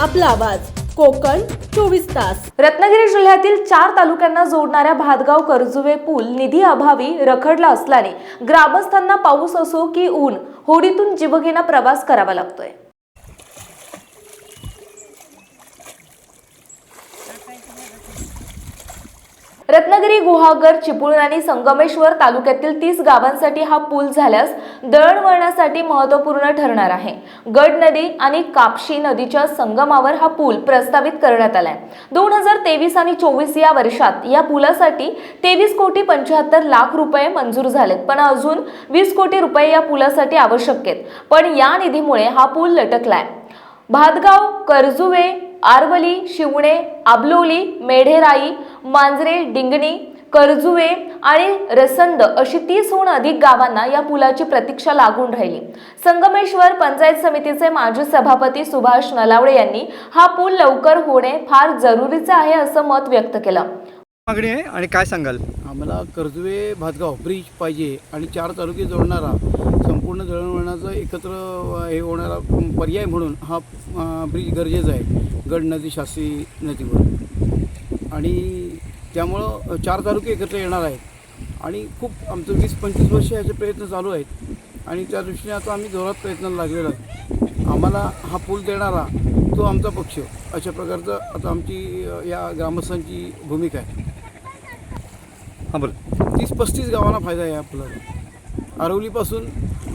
आपला आवाज. कोकण चोवीस तास. रत्नागिरी जिल्ह्यातील चार तालुक्यांना जोडणाऱ्या भातगाव कर्जुवे पूल निधी अभावी रखडला असल्याने ग्रामस्थांना पाऊस असो की ऊन होडीतून जीवघेणा प्रवास करावा लागतोय. रत्नागिरी गुहागर चिपळूण आणि संगमेश्वर तालुक्यातील तीस गावांसाठी हा पूल झाल्यास दळणवळणासाठी महत्त्वपूर्ण ठरणार आहे. गड नदी आणि कापशी नदीच्या संगमावर हा पूल प्रस्तावित करण्यात आलाय. दोन हजार तेवीस आणि चोवीस या वर्षात या पुलासाठी तेवीस कोटी पंच्याहत्तर लाख रुपये मंजूर झालेत. पण अजून वीस कोटी रुपये या पुलासाठी आवश्यक आहेत. पण या निधीमुळे हा पूल लटकलाय. भातगाव कर्जुवे आरवली शिवणे आबलोली मेढेराई मांजरे डिंगणी कर्जुवे आणि रसंद अशी तीसहून अधिक गावांना या पुलाची प्रतीक्षा लागून राहिली. संगमेश्वर पंचायत समितीचे माजी सभापती सुभाष नलावडे यांनी हा पूल लवकर होणे फार जरुरीचे आहे असं मत व्यक्त केलं. मागणी आहे आणि काय सांगाल? आम्हाला कर्जवे भातगाव ब्रिज पाहिजे आणि चार तालुके जोडणारा संपूर्ण दळणवळणाचं एकत्र हे होणारा पर्याय म्हणून हा ब्रिज गरजेचा आहे गड नदी शास्त्री नदीवर. आणि त्यामुळं चार तालुके एकत्र येणार आहेत. आणि खूप आमचं वीस पंचवीस वर्ष याचे प्रयत्न चालू आहेत. आणि त्या दृष्टीने आता आम्ही जोरात प्रयत्नाला लागलेलो आहे आम्हाला हा पूल देणारा तो आमचा पक्ष अशा प्रकारचं आता आमची या ग्रामस्थांची भूमिका आहे. हां बोल. तीस पस्तीस गावांना फायदा आहे पुलाचा. आरवलीपासून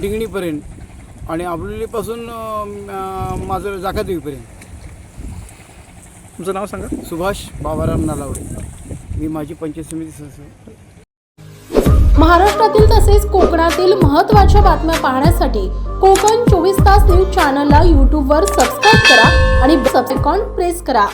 डिंगणीपर्यंत आणि आबलोलीपासून अं, माझं जाकादेवीपर्यंत. तुमचं नाव सांगा? सुभाष बाबाराम नालावडे. मी माझी पंचायत समिती सदस्य. महाराष्ट्रातील तसेच कोकणातील महत्त्वाच्या बातम्या पाहण्यासाठी कोकण चोवीस तास न्यूज चॅनलला यूट्यूबवर सबस्क्राईब करा आणि आयकॉन प्रेस करा.